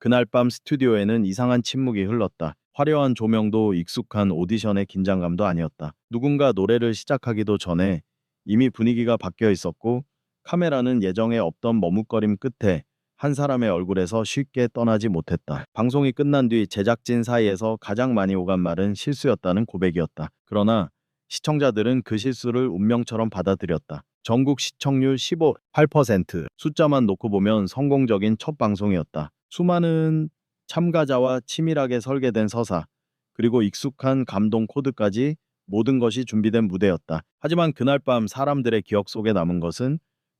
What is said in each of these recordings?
그날 밤 스튜디오에는 이상한 침묵이 흘렀다. 화려한 조명도 익숙한 오디션의 긴장감도 아니었다. 누군가 노래를 시작하기도 전에 이미 분위기가 바뀌어 있었고 카메라는 예정에 없던 머뭇거림 끝에 한 사람의 얼굴에서 쉽게 떠나지 못했다. 방송이 끝난 뒤 제작진 사이에서 가장 많이 오간 말은 실수였다는 고백이었다. 그러나 시청자들은 그 실수를 운명처럼 받아들였다. 전국 시청률 15.8% 숫자만 놓고 보면 성공적인 첫 방송이었다. 수많은 참가자와 치밀하게 설계된 서사, 그리고 익숙한 감동 코드까지 모든 것이 준비된 무대였다. 하지만 그날 밤 사람들의 기억 속에 남은 것은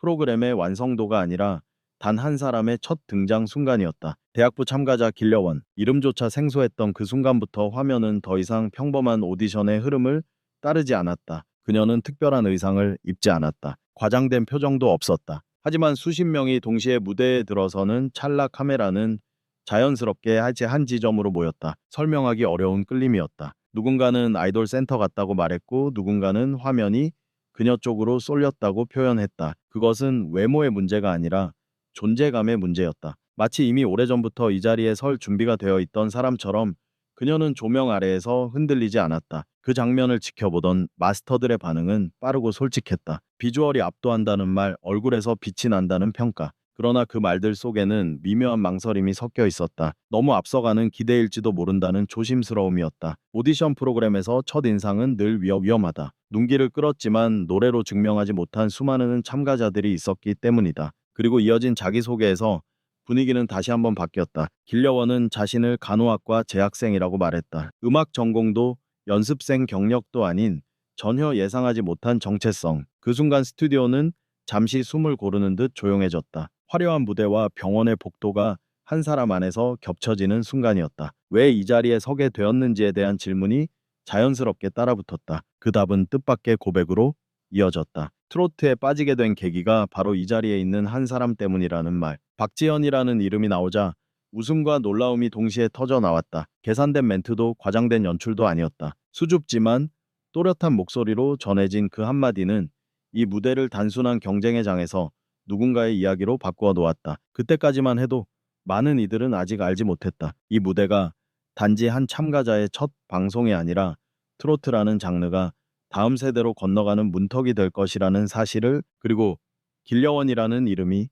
프로그램의 완성도가 아니라 단 한 사람의 첫 등장 순간이었다. 대학부 참가자 길려원. 이름조차 생소했던 그 순간부터 화면은 더 이상 평범한 오디션의 흐름을 따르지 않았다. 그녀는 특별한 의상을 입지 않았다. 과장된 표정도 없었다. 하지만 수십 명이 동시에 무대에 들어서는 찰나 카메라는 자연스럽게 하체 한 지점으로 모였다. 설명하기 어려운 끌림이었다. 누군가는 아이돌 센터 같다고 말했고 누군가는 화면이 그녀 쪽으로 쏠렸다고 표현했다. 그것은 외모의 문제가 아니라 존재감의 문제였다. 마치 이미 오래전부터 이 자리에 설 준비가 되어 있던 사람처럼 그녀는 조명 아래에서 흔들리지 않았다. 그 장면을 지켜보던 마스터들의 반응은 빠르고 솔직했다. 비주얼이 압도한다는 말, 얼굴에서 빛이 난다는 평가. 그러나 그 말들 속에는 미묘한 망설임이 섞여 있었다. 너무 앞서가는 기대일지도 모른다는 조심스러움이었다. 오디션 프로그램에서 첫 인상은 늘 위험, 위험하다. 눈길을 끌었지만 노래로 증명하지 못한 수많은 참가자들이 있었기 때문이다. 그리고 이어진 자기소개에서 분위기는 다시 한번 바뀌었다. 길려원은 자신을 간호학과 재학생이라고 말했다. 음악 전공도 연습생 경력도 아닌 전혀 예상하지 못한 정체성. 그 순간 스튜디오는 잠시 숨을 고르는 듯 조용해졌다. 화려한 무대와 병원의 복도가 한 사람 안에서 겹쳐지는 순간이었다. 왜 이 자리에 서게 되었는지에 대한 질문이 자연스럽게 따라붙었다. 그 답은 뜻밖의 고백으로 이어졌다. 트로트에 빠지게 된 계기가 바로 이 자리에 있는 한 사람 때문이라는 말. 박지현이라는 이름이 나오자 웃음과 놀라움이 동시에 터져 나왔다. 계산된 멘트도 과장된 연출도 아니었다. 수줍지만 또렷한 목소리로 전해진 그 한마디는 이 무대를 단순한 경쟁의 장에서 누군가의 이야기로 바꾸어 놓았다. 그때까지만 해도 많은 이들은 아직 알지 못했다. 이 무대가 단지 한 참가자의 첫 방송이 아니라 트로트라는 장르가 다음 세대로 건너가는 문턱이 될 것이라는 사실을 그리고 길려원이라는 이름이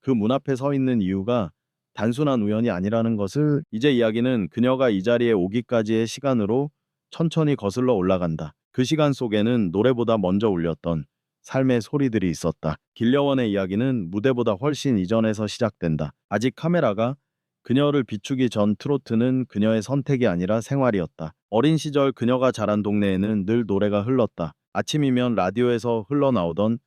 그 문 앞에 서 있는 이유가 단순한 우연이 아니라는 것을 이제 이야기는 그녀가 이 자리에 오기까지의 시간으로 천천히 거슬러 올라간다. 그 시간 속에는 노래보다 먼저 울렸던 삶의 소리들이 있었다. 길려원의 이야기는 무대보다 훨씬 이전에서 시작된다. 아직 카메라가 그녀를 비추기 전 트로트는 그녀의 선택이 아니라 생활이었다. 어린 시절 그녀가 자란 동네에는 늘 노래가 흘렀다. 아침이면 라디오에서 흘러나오던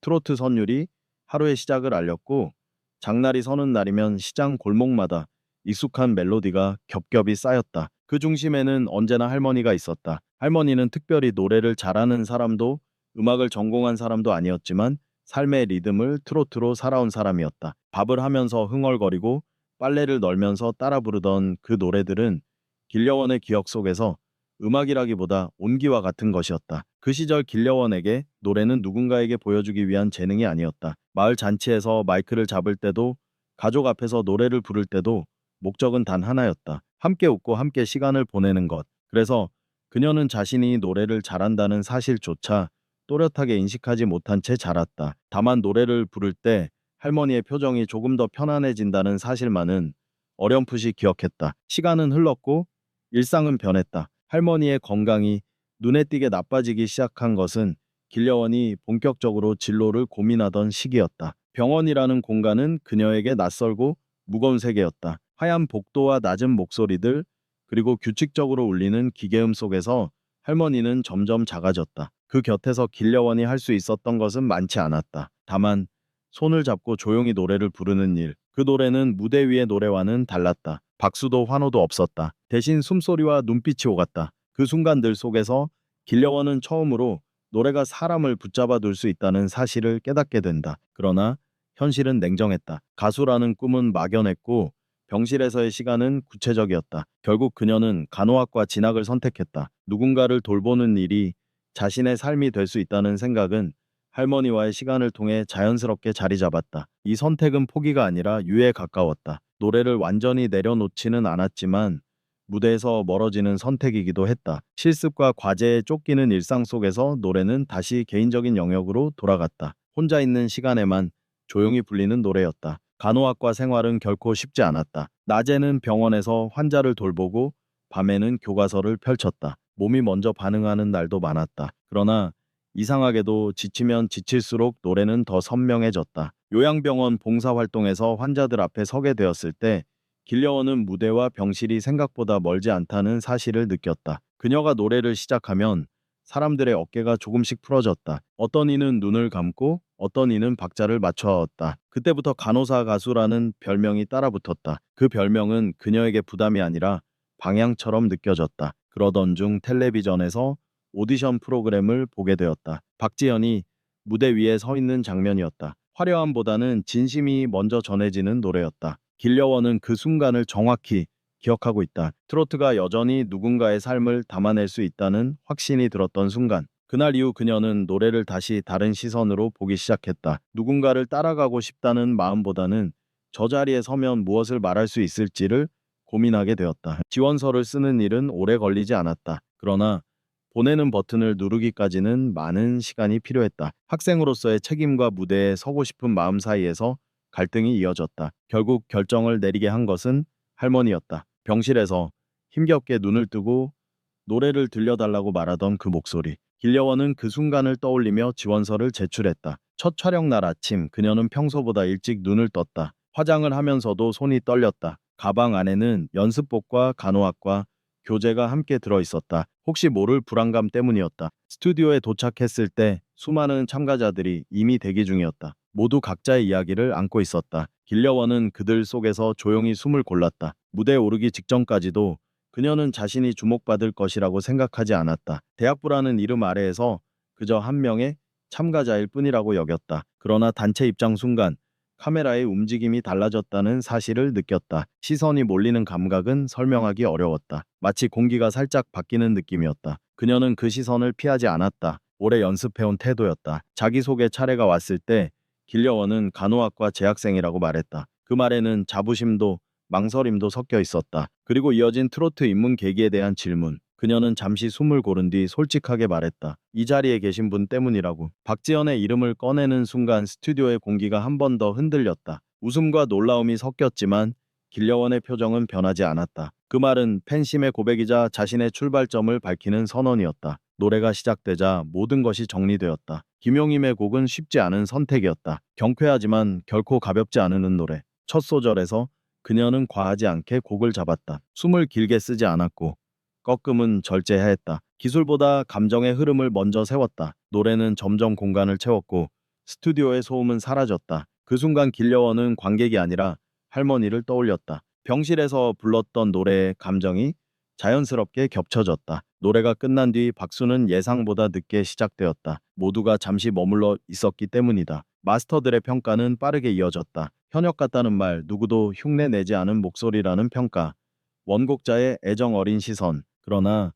트로트 선율이 하루의 시작을 알렸고 장날이 서는 날이면 시장 골목마다 익숙한 멜로디가 겹겹이 쌓였다. 그 중심에는 언제나 할머니가 있었다. 할머니는 특별히 노래를 잘하는 사람도 음악을 전공한 사람도 아니었지만 삶의 리듬을 트로트로 살아온 사람이었다. 밥을 하면서 흥얼거리고 빨래를 널면서 따라 부르던 그 노래들은 길려원의 기억 속에서 음악이라기보다 온기와 같은 것이었다. 그 시절 길려원에게 노래는 누군가에게 보여주기 위한 재능이 아니었다. 마을 잔치에서 마이크를 잡을 때도 가족 앞에서 노래를 부를 때도 목적은 단 하나였다. 함께 웃고 함께 시간을 보내는 것. 그래서 그녀는 자신이 노래를 잘한다는 사실조차 또렷하게 인식하지 못한 채 자랐다. 다만 노래를 부를 때 할머니의 표정이 조금 더 편안해진다는 사실만은 어렴풋이 기억했다. 시간은 흘렀고 일상은 변했다. 할머니의 건강이 눈에 띄게 나빠지기 시작한 것은 길려원이 본격적으로 진로를 고민하던 시기였다. 병원이라는 공간은 그녀에게 낯설고 무거운 세계였다. 하얀 복도와 낮은 목소리들 그리고 규칙적으로 울리는 기계음 속에서 할머니는 점점 작아졌다. 그 곁에서 길려원이 할 수 있었던 것은 많지 않았다. 다만 손을 잡고 조용히 노래를 부르는 일. 그 노래는 무대 위의 노래와는 달랐다. 박수도 환호도 없었다. 대신 숨소리와 눈빛이 오갔다. 그 순간들 속에서 길려원은 처음으로 노래가 사람을 붙잡아 둘 수 있다는 사실을 깨닫게 된다. 그러나 현실은 냉정했다. 가수라는 꿈은 막연했고 병실에서의 시간은 구체적이었다. 결국 그녀는 간호학과 진학을 선택했다. 누군가를 돌보는 일이 자신의 삶이 될 수 있다는 생각은 할머니와의 시간을 통해 자연스럽게 자리 잡았다. 이 선택은 포기가 아니라 유에 가까웠다. 노래를 완전히 내려놓지는 않았지만 무대에서 멀어지는 선택이기도 했다. 실습과 과제에 쫓기는 일상 속에서 노래는 다시 개인적인 영역으로 돌아갔다. 혼자 있는 시간에만 조용히 불리는 노래였다. 간호학과 생활은 결코 쉽지 않았다. 낮에는 병원에서 환자를 돌보고 밤에는 교과서를 펼쳤다. 몸이 먼저 반응하는 날도 많았다. 그러나 이상하게도 지치면 지칠수록 노래는 더 선명해졌다. 요양병원 봉사활동에서 환자들 앞에 서게 되었을 때 길려원은 무대와 병실이 생각보다 멀지 않다는 사실을 느꼈다. 그녀가 노래를 시작하면 사람들의 어깨가 조금씩 풀어졌다. 어떤 이는 눈을 감고 어떤 이는 박자를 맞춰왔다. 그때부터 간호사 가수라는 별명이 따라붙었다. 그 별명은 그녀에게 부담이 아니라 방향처럼 느껴졌다. 그러던 중 텔레비전에서 오디션 프로그램을 보게 되었다. 박지현이 무대 위에 서 있는 장면이었다. 화려함보다는 진심이 먼저 전해지는 노래였다. 길려원은 그 순간을 정확히 기억하고 있다. 트로트가 여전히 누군가의 삶을 담아낼 수 있다는 확신이 들었던 순간. 그날 이후 그녀는 노래를 다시 다른 시선으로 보기 시작했다. 누군가를 따라가고 싶다는 마음보다는 저 자리에 서면 무엇을 말할 수 있을지를 고민하게 되었다. 지원서를 쓰는 일은 오래 걸리지 않았다. 그러나 보내는 버튼을 누르기까지는 많은 시간이 필요했다. 학생으로서의 책임과 무대에 서고 싶은 마음 사이에서 갈등이 이어졌다. 결국 결정을 내리게 한 것은 할머니였다. 병실에서 힘겹게 눈을 뜨고 노래를 들려달라고 말하던 그 목소리. 길려원은 그 순간을 떠올리며 지원서를 제출했다. 첫 촬영 날 아침 그녀는 평소보다 일찍 눈을 떴다. 화장을 하면서도 손이 떨렸다. 가방 안에는 연습복과 간호학과 교재가 함께 들어 있었다. 혹시 모를 불안감 때문이었다. 스튜디오에 도착했을 때 수많은 참가자들이 이미 대기 중이었다. 모두 각자의 이야기를 안고 있었다. 길려원은 그들 속에서 조용히 숨을 골랐다. 무대에 오르기 직전까지도 그녀는 자신이 주목받을 것이라고 생각하지 않았다. 대학부라는 이름 아래에서 그저 한 명의 참가자일 뿐이라고 여겼다. 그러나 단체 입장 순간 카메라의 움직임이 달라졌다는 사실을 느꼈다. 시선이 몰리는 감각은 설명하기 어려웠다. 마치 공기가 살짝 바뀌는 느낌이었다. 그녀는 그 시선을 피하지 않았다. 오래 연습해온 태도였다. 자기소개 차례가 왔을 때 길려원은 간호학과 재학생이라고 말했다. 그 말에는 자부심도 망설임도 섞여 있었다. 그리고 이어진 트로트 입문 계기에 대한 질문. 그녀는 잠시 숨을 고른 뒤 솔직하게 말했다. 이 자리에 계신 분 때문이라고. 박지연의 이름을 꺼내는 순간 스튜디오의 공기가 한 번 더 흔들렸다. 웃음과 놀라움이 섞였지만 길려원의 표정은 변하지 않았다. 그 말은 팬심의 고백이자 자신의 출발점을 밝히는 선언이었다. 노래가 시작되자 모든 것이 정리되었다. 김용임의 곡은 쉽지 않은 선택이었다. 경쾌하지만 결코 가볍지 않은 노래. 첫 소절에서 그녀는 과하지 않게 곡을 잡았다. 숨을 길게 쓰지 않았고 꺾음은 절제하였다. 기술보다 감정의 흐름을 먼저 세웠다. 노래는 점점 공간을 채웠고 스튜디오의 소음은 사라졌다. 그 순간 길려원은 관객이 아니라 할머니를 떠올렸다. 병실에서 불렀던 노래의 감정이 자연스럽게 겹쳐졌다. 노래가 끝난 뒤 박수는 예상보다 늦게 시작되었다. 모두가 잠시 머물러 있었기 때문이다. 마스터들의 평가는 빠르게 이어졌다. 현역 같다는 말, 누구도 흉내 내지 않은 목소리라는 평가, 원곡자의 애정 어린 시선. 그러나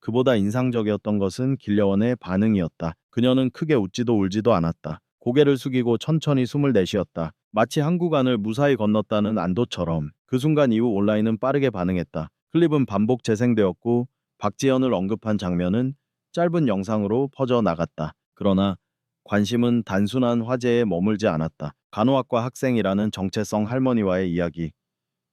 그보다 인상적이었던 것은 길려원의 반응이었다. 그녀는 크게 웃지도 울지도 않았다. 고개를 숙이고 천천히 숨을 내쉬었다. 마치 한 구간을 무사히 건넜다는 안도처럼 그 순간 이후 온라인은 빠르게 반응했다. 클립은 반복 재생되었고 박지현을 언급한 장면은 짧은 영상으로 퍼져 나갔다. 그러나 관심은 단순한 화제에 머물지 않았다. 간호학과 학생이라는 정체성 할머니와의 이야기.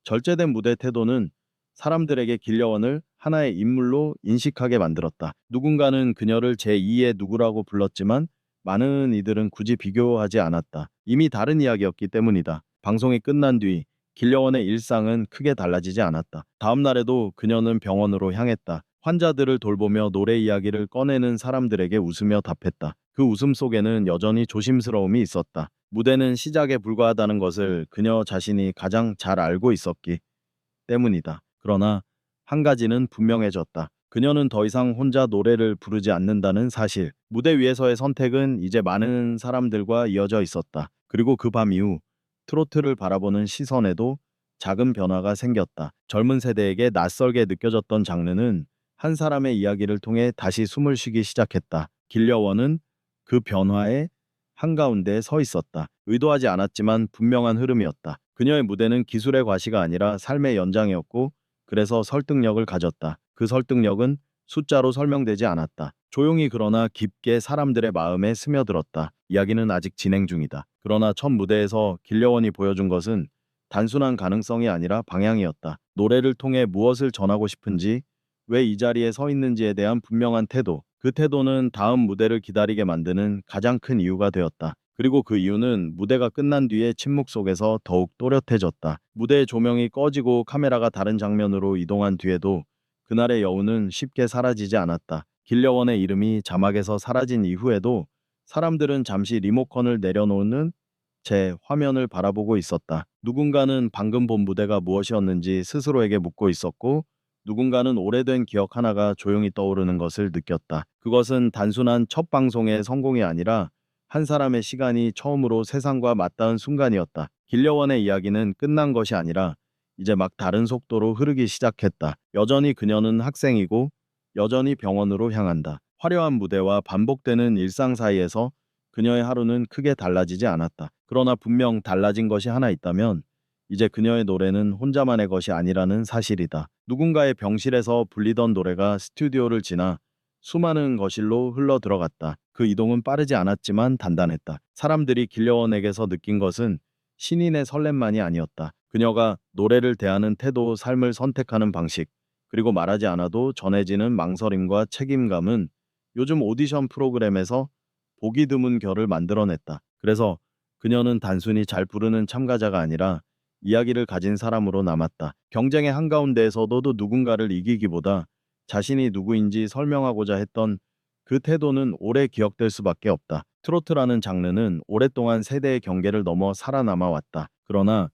절제된 무대 태도는 사람들에게 길려원을 하나의 인물로 인식하게 만들었다. 누군가는 그녀를 제2의 누구라고 불렀지만 많은 이들은 굳이 비교하지 않았다. 이미 다른 이야기였기 때문이다. 방송이 끝난 뒤 길려원의 일상은 크게 달라지지 않았다. 다음 날에도 그녀는 병원으로 향했다. 환자들을 돌보며 노래 이야기를 꺼내는 사람들에게 웃으며 답했다. 그 웃음 속에는 여전히 조심스러움이 있었다. 무대는 시작에 불과하다는 것을 그녀 자신이 가장 잘 알고 있었기 때문이다. 그러나 한 가지는 분명해졌다. 그녀는 더 이상 혼자 노래를 부르지 않는다는 사실. 무대 위에서의 선택은 이제 많은 사람들과 이어져 있었다. 그리고 그 밤 이후 트로트를 바라보는 시선에도 작은 변화가 생겼다. 젊은 세대에게 낯설게 느껴졌던 장르는 한 사람의 이야기를 통해 다시 숨을 쉬기 시작했다. 길려원은 그 변화에 한가운데에 서 있었다. 의도하지 않았지만 분명한 흐름이었다. 그녀의 무대는 기술의 과시가 아니라 삶의 연장이었고 그래서 설득력을 가졌다. 그 설득력은 숫자로 설명되지 않았다. 조용히 그러나 깊게 사람들의 마음에 스며들었다. 이야기는 아직 진행 중이다. 그러나 첫 무대에서 길려원이 보여준 것은 단순한 가능성이 아니라 방향이었다. 노래를 통해 무엇을 전하고 싶은지, 왜 이 자리에 서 있는지에 대한 분명한 태도. 그 태도는 다음 무대를 기다리게 만드는 가장 큰 이유가 되었다. 그리고 그 이유는 무대가 끝난 뒤에 침묵 속에서 더욱 또렷해졌다. 무대의 조명이 꺼지고 카메라가 다른 장면으로 이동한 뒤에도 그날의 여운은 쉽게 사라지지 않았다. 길려원의 이름이 자막에서 사라진 이후에도 사람들은 잠시 리모컨을 내려놓는 제 화면을 바라보고 있었다. 누군가는 방금 본 무대가 무엇이었는지 스스로에게 묻고 있었고 누군가는 오래된 기억 하나가 조용히 떠오르는 것을 느꼈다. 그것은 단순한 첫 방송의 성공이 아니라 한 사람의 시간이 처음으로 세상과 맞닿은 순간이었다. 길려원의 이야기는 끝난 것이 아니라 이제 막 다른 속도로 흐르기 시작했다. 여전히 그녀는 학생이고 여전히 병원으로 향한다. 화려한 무대와 반복되는 일상 사이에서 그녀의 하루는 크게 달라지지 않았다. 그러나 분명 달라진 것이 하나 있다면 이제 그녀의 노래는 혼자만의 것이 아니라는 사실이다. 누군가의 병실에서 불리던 노래가 스튜디오를 지나 수많은 거실로 흘러 들어갔다. 그 이동은 빠르지 않았지만 단단했다. 사람들이 길려원에게서 느낀 것은 신인의 설렘만이 아니었다. 그녀가 노래를 대하는 태도, 삶을 선택하는 방식, 그리고 말하지 않아도 전해지는 망설임과 책임감은 요즘 오디션 프로그램에서 보기 드문 결을 만들어냈다. 그래서 그녀는 단순히 잘 부르는 참가자가 아니라 이야기를 가진 사람으로 남았다. 경쟁의 한가운데에서도 누군가를 이기기보다 자신이 누구인지 설명하고자 했던 그 태도는 오래 기억될 수밖에 없다. 트로트라는 장르는 오랫동안 세대의 경계를 넘어 살아남아 왔다. 그러나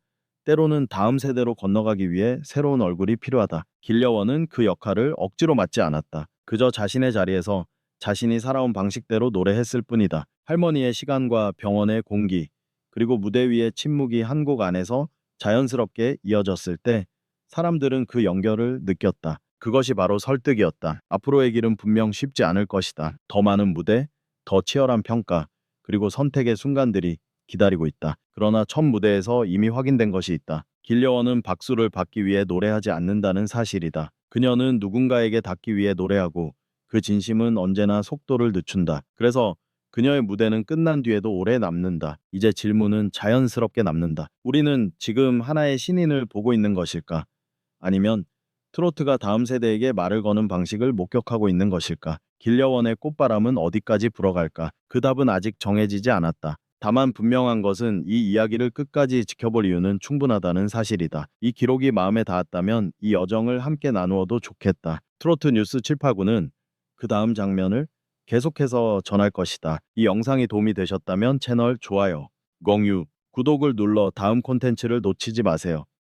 때로는 다음 세대로 건너가기 위해 새로운 얼굴이 필요하다. 길려원은 그 역할을 억지로 맡지 않았다. 그저 자신의 자리에서 자신이 살아온 방식대로 노래했을 뿐이다. 할머니의 시간과 병원의 공기, 그리고 무대 위의 침묵이 한 곡 안에서 자연스럽게 이어졌을 때 사람들은 그 연결을 느꼈다. 그것이 바로 설득이었다. 앞으로의 길은 분명 쉽지 않을 것이다. 더 많은 무대, 더 치열한 평가, 그리고 선택의 순간들이 기다리고 있다. 그러나 첫 무대에서 이미 확인된 것이 있다. 길려원은 박수를 받기 위해 노래하지 않는다는 사실이다. 그녀는 누군가에게 닿기 위해 노래하고 그 진심은 언제나 속도를 늦춘다. 그래서 그녀의 무대는 끝난 뒤에도 오래 남는다. 이제 질문은 자연스럽게 남는다. 우리는 지금 하나의 신인을 보고 있는 것일까? 아니면 트로트가 다음 세대에게 말을 거는 방식을 목격하고 있는 것일까? 길려원의 꽃바람은 어디까지 불어갈까? 그 답은 아직 정해지지 않았다. 다만 분명한 것은 이 이야기를 끝까지 지켜볼 이유는 충분하다는 사실이다. 이 기록이 마음에 닿았다면 이 여정을 함께 나누어도 좋겠다. 트로트 뉴스 789는 그 다음 장면을 계속해서 전할 것이다. 이 영상이 도움이 되셨다면 채널 좋아요, 공유, 구독을 눌러 다음 콘텐츠를 놓치지 마세요.